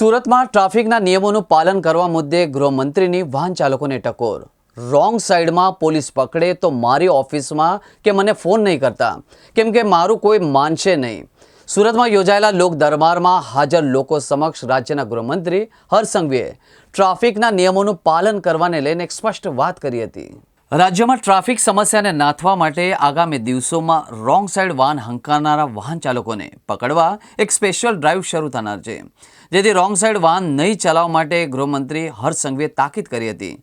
સુરતમાં ટ્રાફિકના નિયમોનું પાલન કરવા મુદ્દે ગૃહમંત્રીની વાહન ચાલકોને ટકોર. રોંગ સાઈડમાં પોલીસ પકડે તો મારી ઓફિસમાં કે મને ફોન નહીં કરતા. કેમ કે મારું કોઈ માનશે નહીં. સુરતમાં યોજાયેલા લોક દરબારમાં હાજર લોકો સમક્ષ રાજ્યના ગૃહમંત્રી હરસંઘવીએ ટ્રાફિકના નિયમોનું પાલન કરવાને લઈને એક સ્પષ્ટ વાત કરી હતી. રાજ્યમાં ટ્રાફિક સમસ્યાને નાથવા માટે આગામી દિવસોમાં રોંગ સાઈડ વાહન હંકારનારા વાહન ચાલકોને પકડવા એક સ્પેશિયલ ડ્રાઈવ શરૂ થનાર છે. જેથી રોંગ સાઈડ વાહન નહીં ચલાવવા માટે ગૃહમંત્રી હર્ષ તાકીદ કરી હતી.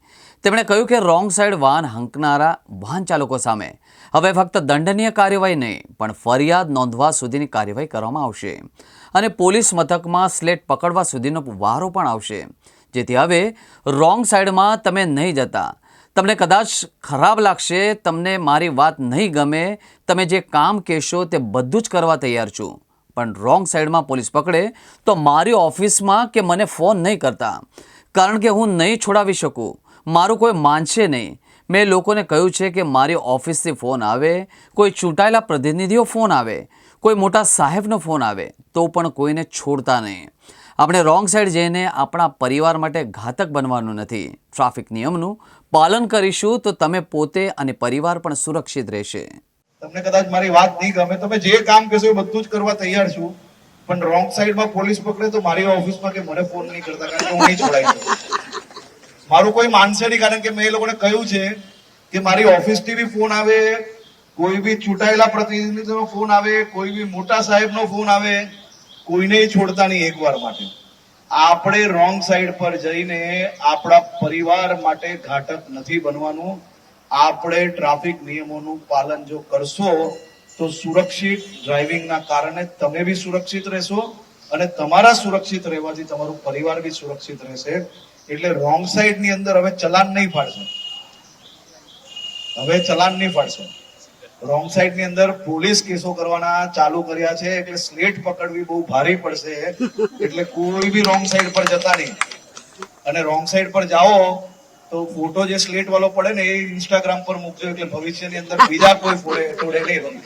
તેમણે કહ્યું કે રોંગ સાઈડ વાહન હંકનારા વાહન ચાલકો સામે હવે ફક્ત દંડનીય કાર્યવાહી નહીં, પણ ફરિયાદ નોંધવા સુધીની કાર્યવાહી કરવામાં આવશે. અને પોલીસ મથકમાં સ્લેટ પકડવા સુધીનો વારો પણ આવશે. જેથી હવે રોંગ સાઈડમાં તમે નહીં જતા તમને કદાચ ખરાબ લાગશે, તમને મારી વાત નહીં ગમે, તમે જે કામ કહેશો તે બધું જ કરવા તૈયાર છું. પણ રોંગ સાઈડમાં પોલીસ પકડે તો મારી ઓફિસમાં કે મને ફોન નહીં કરતા. કારણ કે હું નહીં છોડાવી શકું. મારું કોઈ માનશે નહીં. મેં લોકોને કહ્યું છે કે મારી ઓફિસથી ફોન આવે, કોઈ ચૂંટાયેલા પ્રતિનિધિઓ ફોન આવે, કોઈ મોટા સાહેબનો ફોન આવે, તો પણ કોઈને છોડતા નહીં. આપણે રોંગ સાઈડ જઈને આપણા પરિવાર માટે ઘાતક બનવાનું નથી. ટ્રાફિક નિયમનું પાલન કરીશું તો તમે પોતે અને પરિવાર પણ સુરક્ષિત રહેશે. તમને કદાચ મારી વાત નહીં ગમે તમે જે કામ કહેશો એ બધું જ કરવા તૈયાર છું. પણ રોંગ સાઈડમાં પોલીસ પકડે તો મારી ઓફિસમાં કે મને ફોન નહીં કરતા કારણ કે હું નહીં છોડાઈ મારું કોઈ માનશે નહીં કારણ કે મેં એ લોકોને કહ્યું છે કે મારી ઓફિસથી બી ફોન આવે, કોઈ બી ચૂંટાયેલા પ્રતિનિધિનો ફોન આવે, કોઈ બી મોટા સાહેબનો ફોન આવે. કોઈને છોડતા નહીં એકવાર માટે. આપણે રોંગ સાઈડ પર જઈને આપણા પરિવાર માટે ઘાતક નથી બનવાનું. આપણે ટ્રાફિક નિયમોનું પાલન જો કરશો, તો સુરક્ષિત ડ્રાઇવિંગના કારણે તમે બી સુરક્ષિત રહેશો અને તમારા સુરક્ષિત રહેવાથી તમારું પરિવાર બી સુરક્ષિત રહેશે. એટલે રોંગ સાઈડની અંદર હવે ચલાન નહીં ફાડશે હવે ચલાન નહીં ફાડશે રોંગ સાઈડની અંદર પોલીસ કેસો કરવાના ચાલુ કર્યા છે, એટલે સ્લેટ પકડવી બહુ ભારી પડશે, એટલે કોઈ બી રોંગ સાઈડ પર જતા નહીં. અને રોંગ સાઈડ પર જાઓ તો ફોટો જે સ્લેટ વાળો પડે ને એ ઇન્સ્ટાગ્રામ પર મૂકજો, એટલે ભવિષ્યની અંદર બીજા કોઈ ફોડે, તોડે નહીં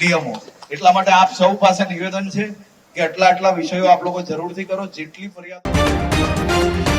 નિયમો. એટલા માટે આપ સૌ પાસે નિવેદન છે કે આટલા આટલા વિષયો આપ લોકો જરૂરથી કરો, જેટલી ફરિયાદ